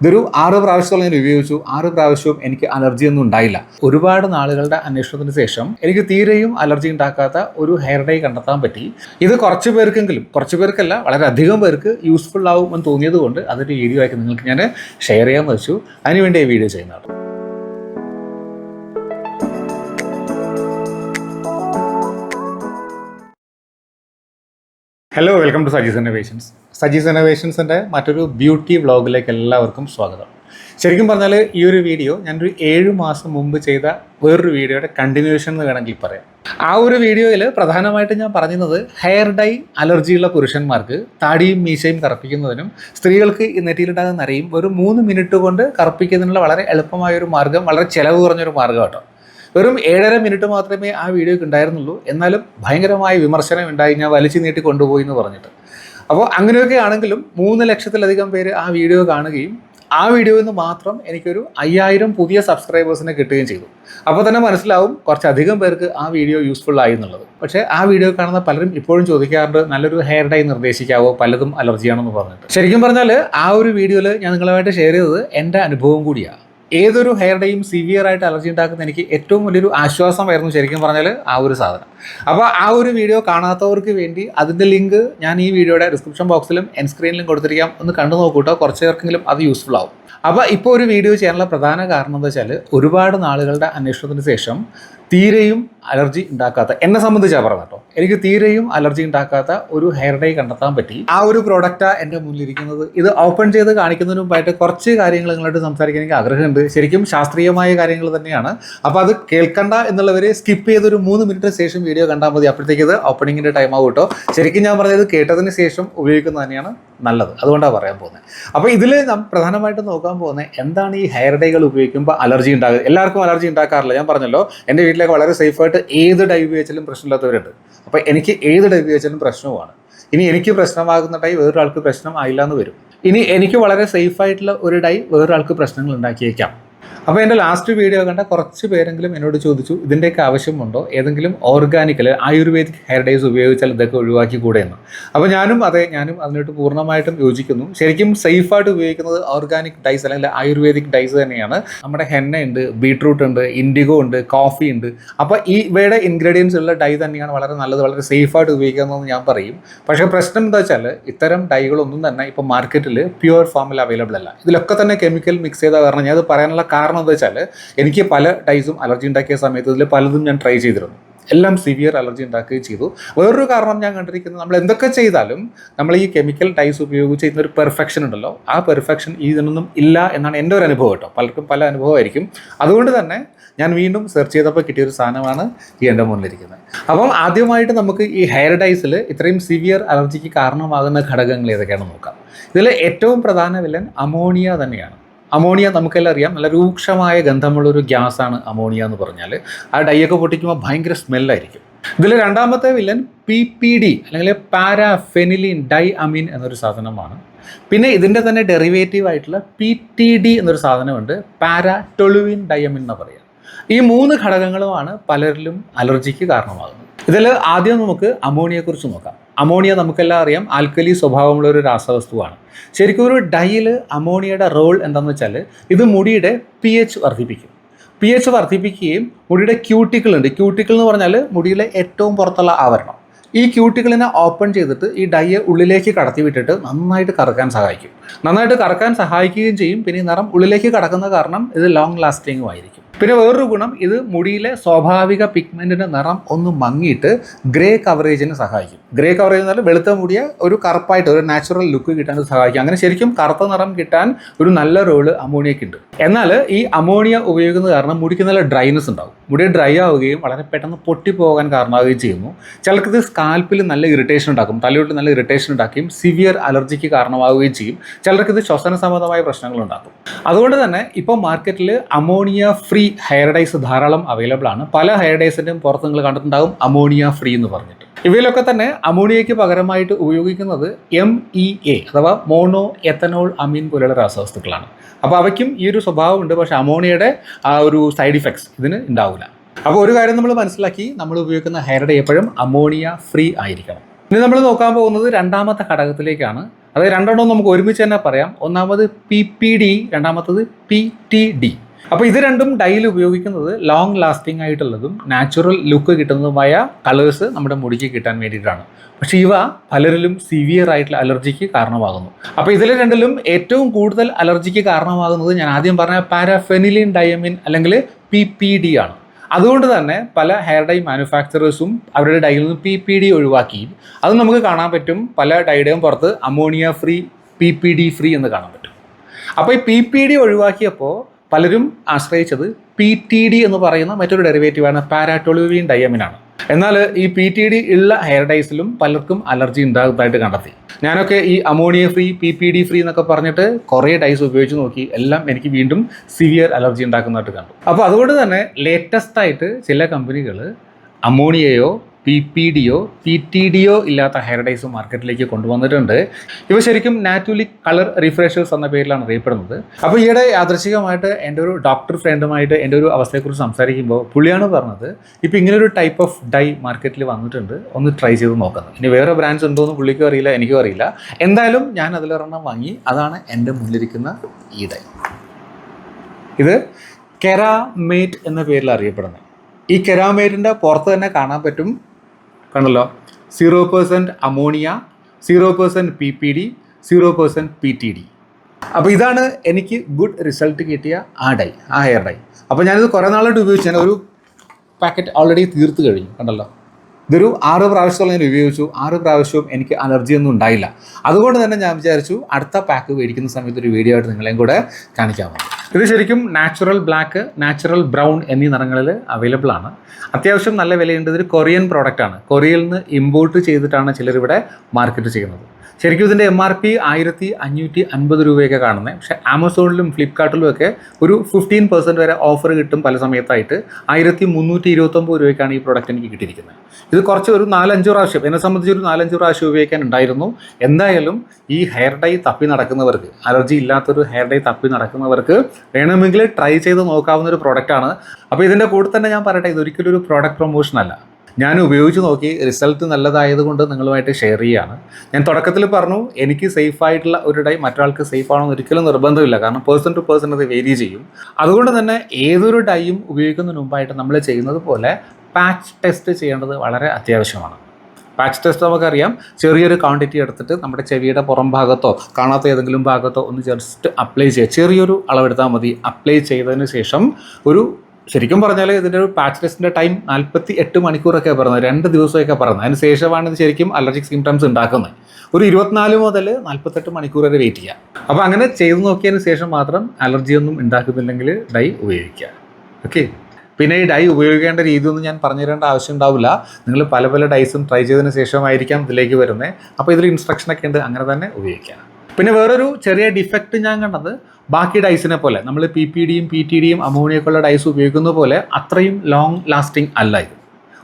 ഇതൊരു ആറ് പ്രാവശ്യത്തോളം ഞാൻ ഉപയോഗിച്ചു ആറ് പ്രാവശ്യവും എനിക്ക് അലർജി ഒന്നും ഉണ്ടായില്ല. ഒരുപാട് നാളുകളുടെ അന്വേഷണത്തിന് ശേഷം എനിക്ക് തീരെയും അലർജി ഉണ്ടാക്കാത്ത ഒരു ഹെയർ ഡൈ കണ്ടെത്താൻ പറ്റി. ഇത് കുറച്ച് പേർക്കെങ്കിലും കുറച്ച് പേർക്കല്ല വളരെ അധികം പേർക്ക് യൂസ്ഫുൾ ആവും എന്ന് തോന്നിയത് കൊണ്ട് അതൊരു വീഡിയോ ആക്കി നിങ്ങൾക്ക് ഞാൻ ഷെയർ ചെയ്യാൻ വെച്ചു അതിനുവേണ്ടി ഈ വീഡിയോ ചെയ്യുന്നതാണ്. Hello welcome to Saji's innovations Saji's ഇന്നോവേഷൻസിന്റെ മറ്റൊരു ബ്യൂട്ടി വ്ളോഗിലേക്ക് എല്ലാവർക്കും സ്വാഗതം. ശരിക്കും പറഞ്ഞാൽ ഈ ഒരു വീഡിയോ ഞാനൊരു ഏഴ് മാസം മുമ്പ് ചെയ്ത വേറൊരു വീഡിയോയുടെ കണ്ടിന്യൂഷൻ എന്ന് വേണമെങ്കിൽ പറയാം. ആ ഒരു വീഡിയോയിൽ പ്രധാനമായിട്ട് ഞാൻ പറഞ്ഞത് ഹെയർ ഡൈ അലർജിയുള്ള പുരുഷന്മാർക്ക് താടിയും മീശയും കറുപ്പിക്കുന്നതിനും സ്ത്രീകൾക്ക് ഈ നെറ്റിയിലുണ്ടാകുന്ന നരയും ഒരു മൂന്ന് മിനിറ്റ് കൊണ്ട് കറുപ്പിക്കുന്നതിനുള്ള വളരെ എളുപ്പമായ ഒരു മാർഗം വളരെ ചിലവ് കുറഞ്ഞൊരു മാർഗം കേട്ടോ. വെറും ഏഴര മിനിറ്റ് മാത്രമേ ആ വീഡിയോയ്ക്ക് ഉണ്ടായിരുന്നുള്ളൂ. എന്നാലും ഭയങ്കരമായ വിമർശനം ഉണ്ടായി ഞാൻ വലിച്ചു നീട്ടി കൊണ്ടുപോയി എന്ന് പറഞ്ഞിട്ട്. അപ്പോൾ അങ്ങനെയൊക്കെ ആണെങ്കിലും മൂന്ന് ലക്ഷത്തിലധികം പേര് ആ വീഡിയോ കാണുകയും ആ വീഡിയോയിൽ നിന്ന് മാത്രം എനിക്കൊരു അയ്യായിരം പുതിയ സബ്സ്ക്രൈബേഴ്സിനെ കിട്ടുകയും ചെയ്തു. അപ്പോൾ തന്നെ മനസ്സിലാവും കുറച്ചധികം പേർക്ക് ആ വീഡിയോ യൂസ്ഫുൾ ആയി എന്നുള്ളത്. പക്ഷേ ആ വീഡിയോ കാണുന്ന പലരും ഇപ്പോഴും ചോദിക്കാറുണ്ട് നല്ലൊരു ഹെയർ ഡൈ നിർദ്ദേശിക്കാവോ? പലതും അലർജിയാണെന്ന് പറഞ്ഞിട്ട്. ശരിക്കും പറഞ്ഞാൽ ആ ഒരു വീഡിയോയിൽ ഞാൻ നിങ്ങളുമായിട്ട് ഷെയർ ചെയ്തത് എന്റെ അനുഭവം കൂടിയാണ്. ഏതൊരു ഹെയർ ഡേയും സിവിയർ ആയിട്ട് അലർജി ഉണ്ടാക്കുന്ന എനിക്ക് ഏറ്റവും വലിയൊരു ആശ്വാസമായിരുന്നു ശരിക്കും പറഞ്ഞാൽ ആ ഒരു സാധനം. അപ്പോൾ ആ ഒരു വീഡിയോ കാണാത്തവർക്ക് വേണ്ടി അതിന്റെ ലിങ്ക് ഞാൻ ഈ വീഡിയോയുടെ ഡിസ്ക്രിപ്ഷൻ ബോക്സിലും എൻ സ്ക്രീനിലും കൊടുത്തിരിക്കാം. ഒന്ന് കണ്ടു നോക്കൂട്ടോ. കുറച്ച് പേർക്കെങ്കിലും അത് യൂസ്ഫുൾ ആവും. അപ്പോൾ ഇപ്പോൾ ഒരു വീഡിയോ ചെയ്യാനുള്ള പ്രധാന കാരണം എന്താ വെച്ചാൽ ഒരുപാട് നാളുകളുടെ അന്വേഷണത്തിന് ശേഷം തീരെയും അലർജി ഉണ്ടാക്കാത്ത എന്നെ സംബന്ധിച്ചാണ് പറഞ്ഞത് കേട്ടോ. എനിക്ക് തീരെയും അലർജി ഉണ്ടാക്കാത്ത ഒരു ഹെയർ ഡൈ കണ്ടെത്താൻ പറ്റി. ആ ഒരു പ്രോഡക്റ്റാണ് എന്റെ മുന്നിലിരിക്കുന്നത്. ഇത് ഓപ്പൺ ചെയ്ത് കാണിക്കുന്നതിന് മുമ്പായിട്ട് കുറച്ച് കാര്യങ്ങൾ നിങ്ങളായിട്ട് സംസാരിക്കാൻ എനിക്ക് ആഗ്രഹമുണ്ട്. ശരിക്കും ശാസ്ത്രീയമായ കാര്യങ്ങൾ തന്നെയാണ്. അപ്പോൾ അത് കേൾക്കണ്ട എന്നുള്ളവർ സ്കിപ്പ് ചെയ്തൊരു മൂന്ന് മിനിറ്റ് ശേഷം വീഡിയോ കണ്ടാൽ മതി. അപ്പോഴത്തേക്ക് ഇത് ഓപ്പണിങ്ങിന്റെ ടൈം ആവും കേട്ടോ. ശരിക്കും ഞാൻ പറഞ്ഞത് കേട്ടതിന് ശേഷം ഉപയോഗിക്കുന്നത് തന്നെയാണ് നല്ലത്. അതുകൊണ്ടാണ് പറയാൻ പോകുന്നത്. അപ്പോൾ ഇതിൽ നാം പ്രധാനമായിട്ട് നോക്കാൻ പോകുന്നത് എന്താണ് ഈ ഹെയർ ഡൈകൾ ഉപയോഗിക്കുമ്പോൾ അലർജി ഉണ്ടാകുക എല്ലാവർക്കും അലർജി ഉണ്ടാക്കാറില്ല. ഞാൻ പറഞ്ഞല്ലോ എന്റെ വീട്ടിലേക്ക് വളരെ സേഫായിട്ട് ഏത് ഡൈവ് വെച്ചാലും പ്രശ്നമില്ലാത്തവരുണ്ട്. അപ്പോൾ എനിക്ക് ഏത് ഡൈവ് വെച്ചാലും പ്രശ്നവുമാണ്. ഇനി എനിക്ക് പ്രശ്നമാകുന്ന ഡൈ വേറൊരാൾക്ക് പ്രശ്നം ആയില്ല എന്ന് വരും. ഇനി എനിക്ക് വളരെ സേഫായിട്ടുള്ള ഒരു ഡൈ വേറൊരാൾക്ക് പ്രശ്നങ്ങൾ ഉണ്ടാക്കിയേക്കാം. അപ്പോൾ എന്റെ ലാസ്റ്റ് വീഡിയോ കണ്ട കുറച്ച് പേരെങ്കിലും എന്നോട് ചോദിച്ചു ഇതിന്റെയൊക്കെ ആവശ്യമുണ്ടോ? ഏതെങ്കിലും ഓർഗാനിക്കൽ ആയുർവേദിക് ഹെയർ ഡേയ്സ് ഉപയോഗിച്ചാൽ ഇതൊക്കെ ഒഴിവാക്കി കൂടെ എന്ന് അപ്പോൾ ഞാനും അതെ ഞാനും അതിനോട്ട് പൂർണമായിട്ടും യോജിക്കുന്നു. ശരിക്കും സേഫായിട്ട് ഉപയോഗിക്കുന്നത് ഓർഗാനിക് ഡൈസ് അല്ലെങ്കിൽ ആയുർവേദിക് ഡൈസ് തന്നെയാണ്. നമ്മുടെ ഹെന്ന ഉണ്ട് ബീട്രൂട്ട് ഉണ്ട് ഇൻഡിഗോ ഉണ്ട് കോഫി ഉണ്ട്. അപ്പോൾ ഈ ഇവയുടെ ഇൻഗ്രീഡിയൻസ് ഉള്ള ഡൈ തന്നെയാണ് വളരെ നല്ലത് വളരെ സേഫായിട്ട് ഉപയോഗിക്കുന്നതെന്ന് ഞാൻ പറയും. പക്ഷേ പ്രശ്നം എന്താ വെച്ചാൽ ഇത്തരം ഡൈകളൊന്നും തന്നെ ഇപ്പോൾ മാർക്കറ്റിൽ പ്യുവർ ഫോമിൽ അവൈലബിൾ അല്ല. ഇതിലൊക്കെ തന്നെ കെമിക്കൽ മിക്സ് ചെയ്ത കാരണം ഞാൻ അത് പറയാനുള്ള കാരണം എന്താ വെച്ചാൽ എനിക്ക് പല ടൈസും അലർജി ഉണ്ടാക്കിയ സമയത്ത് ഇതിൽ പലതും ഞാൻ ട്രൈ ചെയ്തിരുന്നു. എല്ലാം സിവിയർ അലർജി ഉണ്ടാക്കുകയും ചെയ്തു. വേറൊരു കാരണം ഞാൻ കണ്ടിരിക്കുന്നത് നമ്മൾ എന്തൊക്കെ ചെയ്താലും നമ്മൾ ഈ കെമിക്കൽ ടൈസ് ഉപയോഗിച്ച് ഒരു പെർഫെക്ഷൻ ഉണ്ടല്ലോ. ആ പെർഫെക്ഷൻ ഇതിനൊന്നും ഇല്ല എന്നാണ് എന്റെ ഒരു അനുഭവം കേട്ടോ. പലർക്കും പല അനുഭവമായിരിക്കും. അതുകൊണ്ട് തന്നെ ഞാൻ വീണ്ടും സെർച്ച് ചെയ്തപ്പോൾ കിട്ടിയൊരു സാധനമാണ് ഈ എന്റെ മുന്നിലിരിക്കുന്നത്. അപ്പം ആദ്യമായിട്ട് നമുക്ക് ഈ ഹെയർ ഡൈസിൽ ഇത്രയും സിവിയർ അലർജിക്ക് കാരണമാകുന്ന ഘടകങ്ങൾ ഏതൊക്കെയാണെന്ന് നോക്കാം. ഇതിൽ ഏറ്റവും പ്രധാന വില്ലൻ അമോണിയ തന്നെയാണ്. അമോണിയ നമുക്കെല്ലാം അറിയാം. നല്ല രൂക്ഷമായ ഗന്ധമുള്ളൊരു ഗ്യാസാണ് അമോണിയ എന്ന് പറഞ്ഞാൽ ആ ഡൈയൊക്കെ പൊട്ടിക്കുമ്പോൾ ഭയങ്കര സ്മെല്ലായിരിക്കും. ഇതിൽ രണ്ടാമത്തെ വില്ലൻ പി പി ഡി അല്ലെങ്കിൽ പാരാഫെനിലിൻ ഡൈ അമീൻ എന്നൊരു സാധനമാണ്. പിന്നെ ഇതിന്റെ തന്നെ ഡെറിവേറ്റീവ് ആയിട്ടുള്ള പി ടി ഡി എന്നൊരു സാധനമുണ്ട്. പാരാടൊളുവിൻ ഡയമിൻ എന്ന് പറയുക ഈ മൂന്ന് ഘടകങ്ങളുമാണ് പലരിലും അലർജിക്ക് കാരണമാകുന്നത്. ഇതിൽ ആദ്യം നമുക്ക് അമോണിയയെക്കുറിച്ച് നോക്കാം. അമോണിയ നമുക്കെല്ലാം അറിയാം. ആൽക്കലി സ്വഭാവമുള്ള ഒരു രാസവസ്തുവാണ്. ശരിക്കും ഒരു ഡൈയിൽ അമോണിയയുടെ റോൾ എന്താണെന്ന് വെച്ചാൽ ഇത് മുടിയുടെ പി എച്ച് വർദ്ധിപ്പിക്കും. പി എച്ച് വർദ്ധിപ്പിക്കുകയും മുടിയുടെ ക്യൂട്ടിക്കിൾ ഉണ്ട് ക്യൂട്ടിക്കിൾ എന്ന് പറഞ്ഞാൽ മുടിയിലെ ഏറ്റവും പുറത്തുള്ള ആവരണം. ഈ ക്യൂട്ടിക്കിളിനെ ഓപ്പൺ ചെയ്തിട്ട് ഈ ഡൈയെ ഉള്ളിലേക്ക് കടത്തി വിട്ടിട്ട് നന്നായിട്ട് കറക്കാൻ സഹായിക്കും. നന്നായിട്ട് കറക്കാൻ സഹായിക്കുകയും ചെയ്യും. പിന്നെ ഈ നിറം ഉള്ളിലേക്ക് കടക്കുന്ന കാരണം ഇത് ലോങ് ലാസ്റ്റിംഗും ആയിരിക്കും. പിന്നെ വേറൊരു ഗുണം ഇത് മുടിയിലെ സ്വാഭാവിക പിഗ്മെന്റിന്റെ നിറം ഒന്ന് മങ്ങിയിട്ട് ഗ്രേ കവറേജിന് സഹായിക്കും. ഗ്രേ കവറേജ് എന്ന് പറഞ്ഞാൽ വെളുത്ത മുടിയെ ഒരു കറുപ്പായിട്ട് ഒരു നാച്ചുറൽ ലുക്ക് കിട്ടാൻ സഹായിക്കും. അങ്ങനെ ശരിക്കും കറുത്ത നിറം കിട്ടാൻ ഒരു നല്ല റോൾ അമോണിയയ്ക്ക് ഉണ്ട്. എന്നാൽ ഈ അമോണിയ ഉപയോഗിക്കുന്നത് കാരണം മുടിക്ക് നല്ല ഡ്രൈനസ് ഉണ്ടാവും. മുടി ഡ്രൈ ആവുകയും വളരെ പെട്ടെന്ന് പൊട്ടിപ്പോകാൻ കാരണമാവുകയും ചെയ്യുന്നു. ചിലർക്ക് സ്കാൽപ്പിൽ നല്ല ഇറിറ്റേഷൻ ഉണ്ടാക്കും തലയോട്ട് നല്ല ഇറിറ്റേഷൻ ഉണ്ടാക്കുകയും സിവിയർ അലർജിക്ക് കാരണമാവുകയും ചെയ്യും. ചിലർക്ക് ഇത് ശ്വസന സംബന്ധമായ പ്രശ്നങ്ങൾ ഉണ്ടാക്കും. അതുകൊണ്ട് തന്നെ ഇപ്പോൾ മാർക്കറ്റിൽ അമോണിയ ഫ്രീ ഹെയർ ഡൈസ് ധാരാളം അവൈലബിൾ ആണ്. പല ഹെയർ ഡൈസിന്റെയും പുറത്ത് നിങ്ങൾ കണ്ടിട്ടുണ്ടാകും അമോണിയ ഫ്രീ എന്ന് പറഞ്ഞിട്ട്. ഇവയിലൊക്കെ തന്നെ അമോണിയയ്ക്ക് പകരമായിട്ട് ഉപയോഗിക്കുന്നത് എം ഇ എ അഥവാ മോണോ എത്തനോൾ അമീൻ പോലെയുള്ള രാസവസ്തുക്കളാണ് അപ്പോൾ അവയ്ക്കും ഈ ഒരു സ്വഭാവമുണ്ട്. പക്ഷേ അമോണിയയുടെ ആ ഒരു സൈഡ് ഇഫക്ട്സ് ഇതിന് ഉണ്ടാവില്ല അപ്പോൾ ഒരു കാര്യം നമ്മൾ മനസ്സിലാക്കി. നമ്മൾ ഉപയോഗിക്കുന്ന ഹെയർ ഡൈ എപ്പോഴും അമോണിയ ഫ്രീ ആയിരിക്കണം. ഇനി നമ്മൾ നോക്കാൻ പോകുന്നത് രണ്ടാമത്തെ ഘടകത്തിലേക്കാണ്. അതായത് രണ്ടെണ്ണം നമുക്ക് ഒരുമിച്ച് തന്നെ പറയാം. ഒന്നാമത് പി പി ഡി രണ്ടാമത്തത് പി ടി ഡി അപ്പോൾ ഇത് രണ്ടും ഡൈയിൽ ഉപയോഗിക്കുന്നത് ലോങ് ലാസ്റ്റിംഗ് ആയിട്ടുള്ളതും നാച്ചുറൽ ലുക്ക് കിട്ടുന്നതുമായ കളേഴ്സ് നമ്മുടെ മുടിക്ക് കിട്ടാൻ വേണ്ടിയിട്ടാണ്. പക്ഷേ ഇവ പലരിലും സിവിയർ ആയിട്ടുള്ള അലർജിക്ക് കാരണമാകുന്നു. അപ്പോൾ ഇതിലെ രണ്ടിലും ഏറ്റവും കൂടുതൽ അലർജിക്ക് കാരണമാകുന്നത് ഞാൻ ആദ്യം പറഞ്ഞ പാരാഫെനിലിൻ ഡയമിൻ അല്ലെങ്കിൽ പി പി ഡി ആണ്. അതുകൊണ്ട് തന്നെ പല ഹെയർ ഡൈ മാനുഫാക്ചറേഴ്സും അവരുടെ ഡൈയിൽ നിന്ന് പി പി ഡി ഒഴിവാക്കി. അത് നമുക്ക് കാണാൻ പറ്റും. പല ഡൈയുടെയും പുറത്ത് ammonia free P P D free എന്ന് കാണാൻ പറ്റും. അപ്പോൾ ഈ പി പി ഡി ഒഴിവാക്കിയപ്പോൾ പലരും ആശ്രയിച്ചത് പി ടി ഡി എന്ന് പറയുന്ന മറ്റൊരു ഡെറിവേറ്റീവാണ് പാരാറ്റോളിവിൻ ഡയമിനാണ് എന്നാൽ ഈ പി ടി ഡി ഉള്ള ഹെയർ ഡൈസിലും പലർക്കും അലർജി ഉണ്ടാകുന്നതായിട്ട് കണ്ടെത്തി. ഞാനൊക്കെ ഈ ammonia free P P D free എന്നൊക്കെ പറഞ്ഞിട്ട് കുറേ ഡൈസ് ഉപയോഗിച്ച് നോക്കി. എല്ലാം എനിക്ക് വീണ്ടും സിവിയർ അലർജി ഉണ്ടാക്കുന്നതായിട്ട് കണ്ടു. അപ്പോൾ അതുകൊണ്ട് തന്നെ ലേറ്റസ്റ്റ് ആയിട്ട് ചില കമ്പനികൾ അമോണിയയോ പി പി ഡിയോ പി ടി ഡിയോ ഇല്ലാത്ത ഹെയർ ഡൈസ് മാർക്കറ്റിലേക്ക് കൊണ്ടുവന്നിട്ടുണ്ട്. ഇവ ശരിക്കും നാറ്റുലിക് കളർ റിഫ്രഷേഴ്സ് എന്ന പേരിലാണ് അറിയപ്പെടുന്നത്. അപ്പോൾ ഈയിടെ യാദൃശികമായിട്ട് എന്റെ ഒരു ഡോക്ടർ ഫ്രണ്ടുമായിട്ട് എന്റെ ഒരു അവസ്ഥയെക്കുറിച്ച് സംസാരിക്കുമ്പോൾ പുള്ളിയാണ് പറഞ്ഞത് ഇപ്പോൾ ഒരു ടൈപ്പ് ഓഫ് ഡൈ മാർക്കറ്റിൽ വന്നിട്ടുണ്ട് ഒന്ന് ട്രൈ ചെയ്ത് നോക്കുന്നത് ഇനി വേറെ ബ്രാൻഡ്സ് ഉണ്ടോ എന്ന് പുള്ളിക്കും അറിയില്ല എനിക്കും അറിയില്ല. എന്തായാലും ഞാൻ അതിലൊരെണ്ണം വാങ്ങി അതാണ് എന്റെ മുന്നിലിരിക്കുന്ന ഈ ഡൈ ഇത് കെറാമേറ്റ് എന്ന പേരിൽ അറിയപ്പെടുന്നത് ഈ കെരാമേറ്റിന്റെ പുറത്ത് തന്നെ കാണാൻ പറ്റും കണ്ടല്ലോ. Zero percent ammonia zero percent P P D zero percent P T D അപ്പോൾ ഇതാണ് എനിക്ക് ഗുഡ് റിസൾട്ട് കിട്ടിയ ആ ഡൈ ആ ഹെയർ ഡൈ അപ്പോൾ ഞാനിത് കുറേ നാളായിട്ട് ഉപയോഗിച്ചു ഞാൻ ഒരു പാക്കറ്റ് ഓൾറെഡി തീർത്ത് കഴിഞ്ഞു കണ്ടല്ലോ. ഇതൊരു ആറ് പ്രാവശ്യത്തോളം ഞാൻ ഉപയോഗിച്ചു. ആറ് പ്രാവശ്യവും എനിക്ക് അലർജി ഒന്നും ഉണ്ടായില്ല. അതുകൊണ്ട് തന്നെ ഞാൻ വിചാരിച്ചു അടുത്ത പാക്ക് മേടിക്കുന്ന സമയത്ത് ഒരു വീഡിയോ ആയിട്ട് നിങ്ങളെയും കൂടെ കാണിക്കാമോ? ഇത് ശരിക്കും നാച്ചുറൽ ബ്ലാക്ക് നാച്ചുറൽ ബ്രൗൺ എന്നീ നിറങ്ങളിൽ അവൈലബിൾ ആണ്. അത്യാവശ്യം നല്ല വിലയുണ്ട്. ഇതൊരു കൊറിയൻ പ്രോഡക്റ്റ് ആണ്. കൊറിയയിൽ നിന്ന് ഇമ്പോർട്ട് ചെയ്തിട്ടാണ് ചിലർ ഇവിടെ മാർക്കറ്റ് ചെയ്യുന്നത്. ശരിക്കും ഇതിന്റെ എം ആർ പി ആയിരത്തി അഞ്ഞൂറ്റി അൻപത് രൂപയൊക്കെ കാണുന്നത് പക്ഷേ ആമസോണിലും ഫ്ലിപ്കാർട്ടിലും ഒക്കെ ഒരു ഫിഫ്റ്റീൻ പെർസെന്റ് വരെ ഓഫർ കിട്ടും പല സമയത്തായിട്ട്. ആയിരത്തി മുന്നൂറ്റി ഇരുപത്തൊമ്പത് രൂപയ്ക്കാണ് ഈ പ്രോഡക്റ്റ് എനിക്ക് കിട്ടിയിരിക്കുന്നത്. ഇത് കുറച്ച് ഒരു നാലഞ്ച് പ്രാവശ്യം എന്നെ സംബന്ധിച്ച് ഒരു നാലഞ്ച് പ്രാവശ്യം ഉപയോഗിക്കാൻ ഉണ്ടായിരുന്നു. എന്തായാലും ഈ ഹെയർ ഡൈ തപ്പി നടക്കുന്നവർക്ക് അലർജി ഇല്ലാത്തൊരു ഹെയർ ഡൈ തപ്പി നടക്കുന്നവർക്ക് വേണമെങ്കിൽ ട്രൈ ചെയ്ത് നോക്കാവുന്ന ഒരു പ്രോഡക്റ്റാണ് അപ്പോൾ ഇതിന്റെ കൂടെ തന്നെ ഞാൻ പറയട്ടെ ഇതൊരിക്കലും ഒരു പ്രോഡക്റ്റ് പ്രൊമോഷൻ അല്ല. ഞാൻ ഉപയോഗിച്ച് നോക്കി റിസൾട്ട് നല്ലതായതുകൊണ്ട് നിങ്ങളുമായിട്ട് ഷെയർ ചെയ്യുകയാണ് ഞാൻ തുടക്കത്തിൽ പറഞ്ഞു എനിക്ക് സേഫ് ആയിട്ടുള്ള ഒരു ഡൈ മറ്റൊരാൾക്ക് സേഫ് ആണോ ഒരിക്കലും നിർബന്ധമില്ല. കാരണം പേഴ്സൺ ടു പേഴ്സൺ അത് വേരി ചെയ്യും. അതുകൊണ്ട് തന്നെ ഏതൊരു ഡൈയും ഉപയോഗിക്കുന്നതിന് മുമ്പായിട്ട് നമ്മൾ ചെയ്യുന്നത് പോലെ പാച്ച് ടെസ്റ്റ് ചെയ്യേണ്ടത് വളരെ അത്യാവശ്യമാണ്. പാച്ച് ടെസ്റ്റ് നമുക്കറിയാം. ചെറിയൊരു ക്വാണ്ടിറ്റി എടുത്തിട്ട് നമ്മുടെ ചെവിയുടെ പുറം ഭാഗത്തോ കാണാത്ത ഏതെങ്കിലും ഭാഗത്തോ ഒന്ന് ജസ്റ്റ് അപ്ലൈ ചെയ്യുക. ചെറിയൊരു അളവെടുത്താൽ മതി. അപ്ലൈ ചെയ്തതിന് ശേഷം ഒരു ശരിക്കും പറഞ്ഞാൽ ഇതിന്റെ ഒരു പാച്ച് ടെസ്റ്റിന്റെ ടൈം നാൽപ്പത്തി എട്ട് മണിക്കൂറൊക്കെ പറയുന്നത് രണ്ട് ദിവസമൊക്കെ പറയുന്നത് അതിന് ശേഷമാണ് ഇത് ശരിക്കും അലർജിക് സിംറ്റംസ് ഉണ്ടാക്കുന്നത്. ഒരു ഇരുപത്തിനാല് മുതൽ നാൽപ്പത്തെട്ട് മണിക്കൂർ വരെ വെയിറ്റ് ചെയ്യാം. അപ്പോൾ അങ്ങനെ ചെയ്തു നോക്കിയതിന് ശേഷം മാത്രം അലർജി ഒന്നും ഉണ്ടാക്കുന്നില്ലെങ്കിൽ ഡൈ ഉപയോഗിക്കുക. ഓക്കെ പിന്നെ ഈ ഡൈ ഉപയോഗിക്കേണ്ട രീതിയൊന്നും ഞാൻ പറഞ്ഞു തരേണ്ട ആവശ്യം ഉണ്ടാവില്ല. നിങ്ങൾ പല പല ഡൈസും ട്രൈ ചെയ്തതിന് ശേഷമായിരിക്കാം ഇതിലേക്ക് വരുന്നത് അപ്പോൾ ഇതിൽ ഇൻസ്ട്രക്ഷനൊക്കെ ഉണ്ട്. അങ്ങനെ തന്നെ ഉപയോഗിക്കുക പിന്നെ വേറൊരു ചെറിയ ഡിഫക്റ്റ് ഞാൻ കണ്ടത് ബാക്കി ഡൈസിനെ പോലെ നമ്മൾ പി പി ഡിയും പി ടി ഡിയും അമോണിയൊക്കെയുള്ള ഡൈസ് ഉപയോഗിക്കുന്ന പോലെ അത്രയും ലോങ് ലാസ്റ്റിംഗ് അല്ല ഇത്.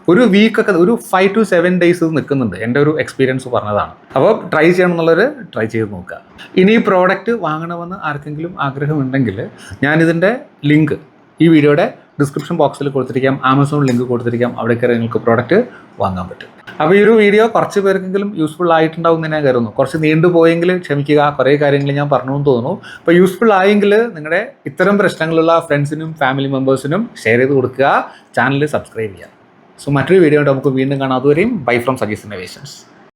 ഒരു വീക്കൊക്കെ ഒരു ഫൈവ് ടു സെവൻ ഡേയ്സ് നിൽക്കുന്നുണ്ട്. എന്റെ ഒരു എക്സ്പീരിയൻസ് പറഞ്ഞതാണ്. അപ്പോൾ ട്രൈ ചെയ്യണം എന്നുള്ളവർ ട്രൈ ചെയ്ത് നോക്കുക. ഇനി ഈ പ്രോഡക്റ്റ് വാങ്ങണമെന്ന് ആർക്കെങ്കിലും ആഗ്രഹമുണ്ടെങ്കിൽ ഞാനിതിന്റെ ലിങ്ക് ഈ വീഡിയോയുടെ ഡിസ്ക്രിപ്ഷൻ ബോക്സിൽ കൊടുത്തിരിക്കാം ആമസോൺ ലിങ്ക് കൊടുത്തിരിക്കാം അവിടെ കയറി നിങ്ങൾക്ക് പ്രോഡക്റ്റ് വാങ്ങാൻ പറ്റും. അപ്പോൾ ഈ ഒരു വീഡിയോ കുറച്ച് പേർക്കെങ്കിലും യൂസ്ഫുൾ ആയിട്ടുണ്ടാവും എന്ന് ഞാൻ കരുതുന്നു. കുറച്ച് നീണ്ടുപോയെങ്കിൽ ക്ഷമിക്കുക കുറേ കാര്യങ്ങൾ ഞാൻ പറഞ്ഞു എന്ന് തോന്നുന്നു. അപ്പോൾ യൂസ്ഫുൾ ആയെങ്കിൽ നിങ്ങളുടെ ഇത്തരം പ്രശ്നങ്ങളുള്ള ഫ്രണ്ട്സിനും ഫാമിലി മെമ്പേഴ്സിനും ഷെയർ ചെയ്ത് കൊടുക്കുക. ചാനൽ സബ്സ്ക്രൈബ് ചെയ്യുക. സോ മറ്റൊരു വീഡിയോ നമുക്ക് വീണ്ടും കാണാം. അതുവരെയും ബൈ ഫ്രം സജീസ് ഇന്നോവേഷൻസ്